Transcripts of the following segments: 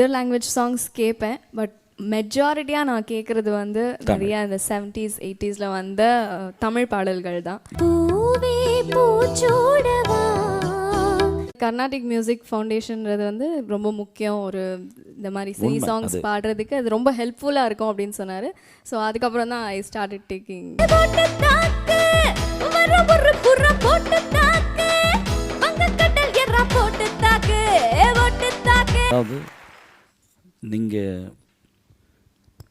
Other language songs கேட்பேன் but மெஜாரிட்டியாக நான் கேட்குறது வந்து நிறைய இந்த செவன்ட்டீஸ் எயிட்டிஸில் வந்த தமிழ் பாடல்கள் தான். கர்நாடிக் மியூசிக் ஃபவுண்டேஷன்றது வந்து ரொம்ப முக்கியம். ஒரு இந்த மாதிரி சினி சாங்ஸ். பாடுறதுக்கு அது ரொம்ப ஹெல்ப்ஃபுல்லாக இருக்கும் அப்படின்னு சொன்னார். ஸோ அதுக்கப்புறம் தான் ஐ ஸ்டார்டட் டேக்கிங் அதாவது நீங்கள்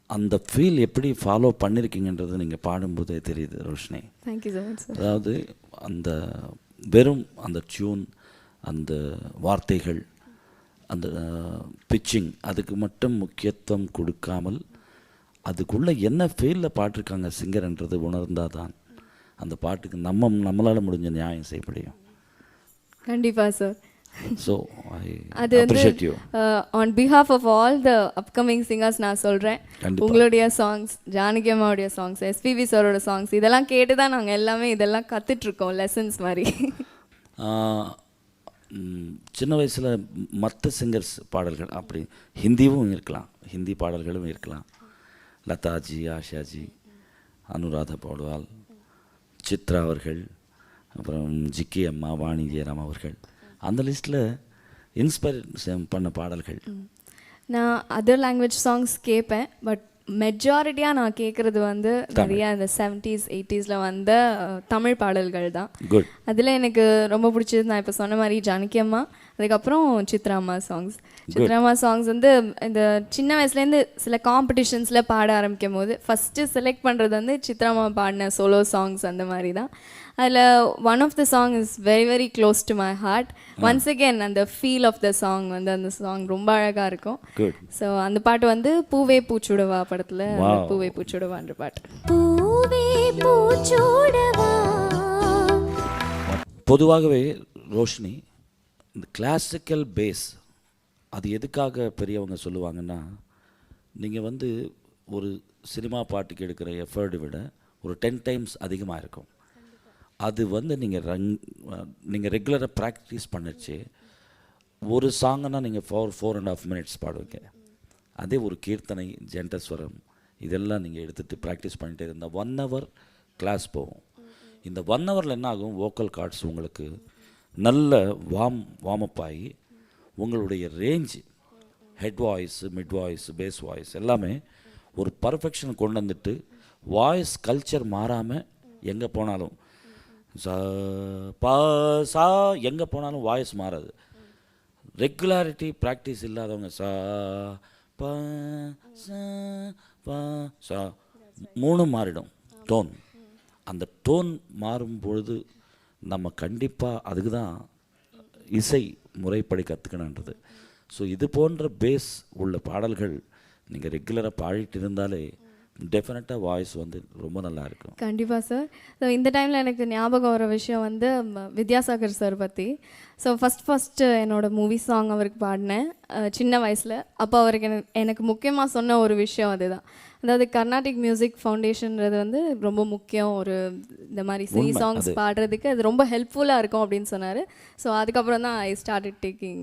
அந்த ஃபீல் எப்படி ஃபாலோ பண்ணியிருக்கீங்கன்றது நீங்கள் பாடும்போதே தெரியுது ரோஷினி. தேங்க்யூ ஸோ மச் அதாவது அந்த வெறும் அந்த டியூன் அந்த வார்த்தைகள் அந்த பிச்சிங் அதுக்கு மட்டும் முக்கியத்துவம் கொடுக்காமல் அதுக்குள்ளே என்ன ஃபீலில் பாட்டிருக்காங்க சிங்கர்ன்றது உணர்ந்தால் தான் அந்த பாட்டுக்கு நம்ம நம்மளால் முடிஞ்ச நியாயம் செய்ய முடியும். கண்டிப்பாக சார் ஸோ அது வந்து on behalf of all the upcoming singers நான் சொல்கிறேன். உங்களுடைய சாங்ஸ் ஜானகி அம்மாவுடைய சாங்ஸ் எஸ்பிபி சாரோட சாங்ஸ் இதெல்லாம் கேட்டு தான் நாங்கள் எல்லாமே இதெல்லாம் கற்றுட்ருக்கோம் லெசன்ஸ் மாதிரி. சின்ன வயசில் மற்ற சிங்கர்ஸ் பாடல்கள் அப்படி ஹிந்தியும் இருக்கலாம் ஹிந்தி பாடல்களும் இருக்கலாம். லதாஜி ஆஷாஜி அனுராதா பௌட்வால் சித்ரா அவர்கள் அப்புறம் ஜிக்கி அம்மா வாணி ஜெயராம் அவர்கள். அந்த லிஸ்ட்டில் இன்ஸ்பயர் பண்ண பாடல்கள். நான் அதர் லாங்குவேஜ் சாங்ஸ் கேட்பேன் பட் மெஜாரிட்டியாக நான் கேட்குறது வந்து நிறைய இந்த செவன்ட்டீஸ் எயிட்டிஸில் வந்த தமிழ் பாடல்கள் தான். அதில் எனக்கு ரொம்ப பிடிச்சது நான் இப்போ சொன்ன மாதிரி ஜானகி அம்மா அதுக்கப்புறம் சித்ரா அம்மா சாங்ஸ் சித்ரா அம்மா சாங்ஸ் வந்து இந்த சின்ன வயசுலேருந்து சில காம்படிஷன்ஸில் பாட ஆரம்பிக்கும் போது ஃபஸ்ட்டு செலக்ட் பண்ணுறது வந்து சித்ரா அம்மா பாடின சோலோ சாங்ஸ் அந்த மாதிரி தான். அதில் one of the song is very very close to my heart once again அந்த ஃபீல் ஆஃப் த சாங் வந்து அந்த சாங் ரொம்ப அழகாக இருக்கும். ஸோ அந்த பாட்டு வந்து பூவே பூச்சுடவா படத்தில். பூவே பூச்சுடவான்ற பாட்டு. பூவே பூச்சூடவா? பொதுவாகவே ரோஷினி இந்த கிளாசிக்கல் பேஸ் அது எதுக்காக பெரியவங்க சொல்லுவாங்கன்னா நீங்கள் வந்து ஒரு சினிமா பாட்டுக்கு எடுக்கிற எஃபர்டு விட ஒரு டென் டைம்ஸ் அதிகமாக இருக்கும். அது வந்து நீங்கள் ரங் நீங்கள் ரெகுலராக ப்ராக்டிஸ் பண்ணிச்சு. ஒரு சாங்கன்னா நீங்கள் four four and half minutes பாடுவீங்க. அதே ஒரு கீர்த்தனை ஜென்டஸ்வரம் இதெல்லாம் நீங்கள் எடுத்துகிட்டு ப்ராக்டிஸ் பண்ணிட்டே இருந்தால் ஒன் ஹவர் கிளாஸ் போகும். இந்த ஒன் ஹவரில் என்ன ஆகும்? வோக்கல் கார்ட்ஸ் உங்களுக்கு நல்ல வாம் வார்ம் ஆகி உங்களுடைய range head voice mid voice bass voice எல்லாமே ஒரு பர்ஃபெக்ஷன் கொண்டு வந்துட்டு வாய்ஸ் கல்ச்சர் மாறாமல் எங்கே போனாலும் சா பா சா எங்கே போனாலும் வாய்ஸ் மாறாது. ரெகுலாரிட்டி ப்ராக்டிஸ் இல்லாதவங்க சா ப சா பா சா மூணும் மாறிடும். டோன் அந்த டோன் மாறும் பொழுது நம்ம கண்டிப்பாக அதுக்கு தான் இசை முறைப்படி கற்றுக்கணுன்றது ஸோ இது போன்ற பேஸ் உள்ள பாடல்கள் நீங்கள் ரெகுலராக பாடிட்டு இருந்தாலே டெஃபினட்டாக வாய்ஸ் வந்து ரொம்ப நல்லா இருக்கும் கண்டிப்பாக சார் ஸோ இந்த டைமில் எனக்கு ஞாபகம் வர விஷயம் வந்து வித்யாசாகர் சார் பற்றி ஸோ ஃபஸ்ட் ஃபஸ்ட்டு என்னோட மூவி சாங் அவருக்கு பாடினேன். சின்ன வயசில். அப்போ அவருக்கு எனக்கு முக்கியமாக சொன்ன ஒரு விஷயம் அதுதான். அதாவது கர்நாடிக் மியூசிக் ஃபவுண்டேஷன்றது வந்து ரொம்ப முக்கியம். ஒரு இந்த மாதிரி உண்மை, சாங்ஸ். பாடுறதுக்கு அது ரொம்ப ஹெல்ப்ஃபுல்லாக இருக்கும் அப்படின்னு சொன்னார். ஸோ அதுக்கப்புறம் தான் I started taking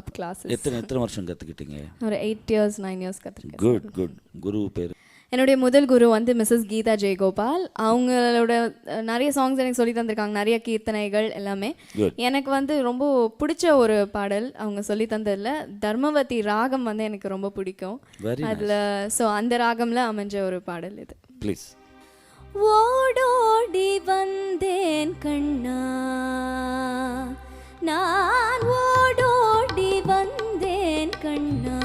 up classes எத்தனை எத்தனை வருஷம் கற்றுக்கிட்டீங்க ஒரு எயிட் இயர்ஸ் நைன் இயர்ஸ் கற்றுருக்கேன் குட் குட் குரு பேர். என்னுடைய முதல் குரு வந்து மிஸ்ஸஸ் கீதா ஜெயகோபால். அவங்களோட நிறைய சாங்ஸ் எனக்கு சொல்லி தந்திருக்காங்க. நிறைய கீர்த்தனைகள் எல்லாமே. எனக்கு வந்து ரொம்ப பிடிச்ச ஒரு பாடல் அவங்க சொல்லி தந்ததில் தர்மவதி ராகம் வந்து எனக்கு ரொம்ப பிடிக்கும். அதில் ஸோ அந்த ராகம்ல அமைஞ்ச ஒரு பாடல் இது. ப்ளீஸ் ஓடோடி வந்தேன் கண்ணா. நான் ஓடோடி வந்தேன் கண்ணா.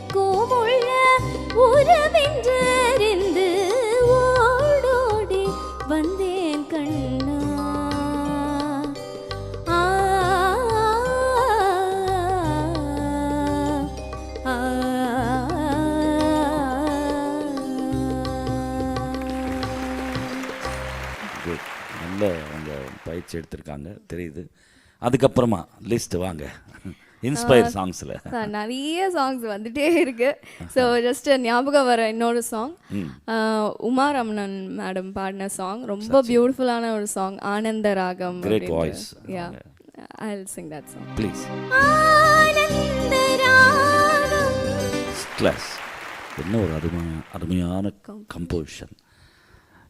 எனக்கும் உள்ள உறவென்றறிந்து ஓடோடி வந்தேன் கண்ணா. ஆ நல்ல அவங்க பயிற்சி எடுத்திருக்காங்க தெரியுது. அதுக்கப்புறமா லிஸ்ட் வாங்க. இன்ஸ்பயர் சாங்ஸில். நிறைய சாங்ஸ் வந்துட்டே இருக்கு. ஸோ ஜஸ்ட் ஞாபகம் வர இன்னொரு சாங் உமா ரமணன் மேடம் பாடின சாங் ரொம்ப பியூட்டிஃபுல்லான ஒரு song Aananda Raagam Great voice. Yeah I sing that song please class என்ன ஒரு அருமையான அருமையான கம்போசிஷன்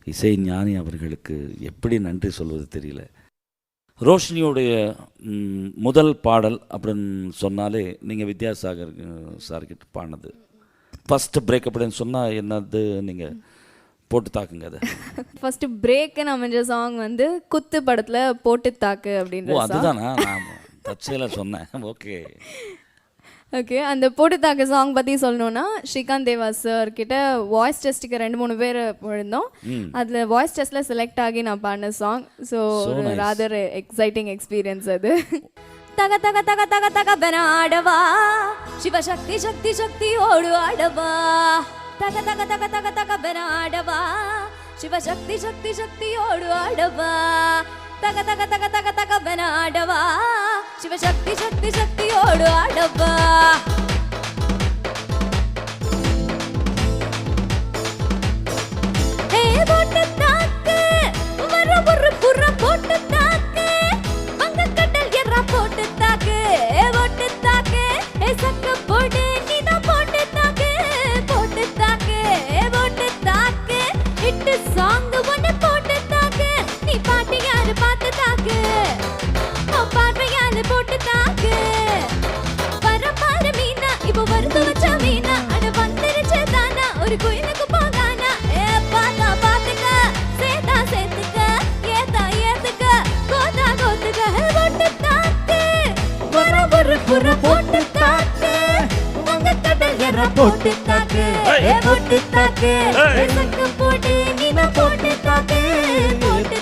இசை ஞானி அவர்களுக்கு எப்படி நன்றி சொல்வது தெரியல. ரோஷினியோடைய முதல் பாடல் அப்படின்னு சொன்னாலே நீங்கள் வித்யாசாகர் சார்கிட்ட பாடினது. ஃபஸ்ட்டு பிரேக்கப் அப்படின்னு சொன்னால் என்னது நீங்கள் போட்டு தாக்குங்க அதை. ஃபர்ஸ்ட் பிரேக்குன்னு அமைஞ்ச சாங் வந்து குத்து படத்துல போட்டு தாக்கு சாங் அதுதானா? நான் தற்செயலாக சொன்னேன். ஓகே. ஓகே அந்த போட்டு தாக்கு சாங் பத்தி சொல்லணும்னா ஸ்ரீகாந்த் தேவா சார் கிட்ட வாய்ஸ் டெஸ்ட்டுக்கு ரெண்டு மூணு பேர் போயிருந்தோம். அதுல வாய்ஸ் டெஸ்ட்ல செலக்ட் ஆகி நான் பாடின song so rather exciting experience அது. தக தக தக தக தக பென ஆடவா? சிவசக்தி சக்தி சக்தி ஓடு ஆடவா? தக தக தக தக தக பென ஆடவா? சிவசக்தி சக்தி சக்தி ஓடு ஆடவா? தக தக தக தக தக பென ஆடவா? சிவசக்தி சக்தி சக்தியோடு ஆடப்பா ஒரு குயிலுக்கு போகானா ஏ பாத்தா பாத்துக்க சேத்தா சேத்துக்க ஏத்தா ஏத்துக்க கோதா கோத்துக்க ஹே, போட்டு தாக்கு புற போட்டு தாக்கு உங்க கடல் எற போட்டு தாக்கு ஏ போட்டு தாக்கு ஏ சக்கு போட்டு நீனா போட்டு தாக்கு போட்டு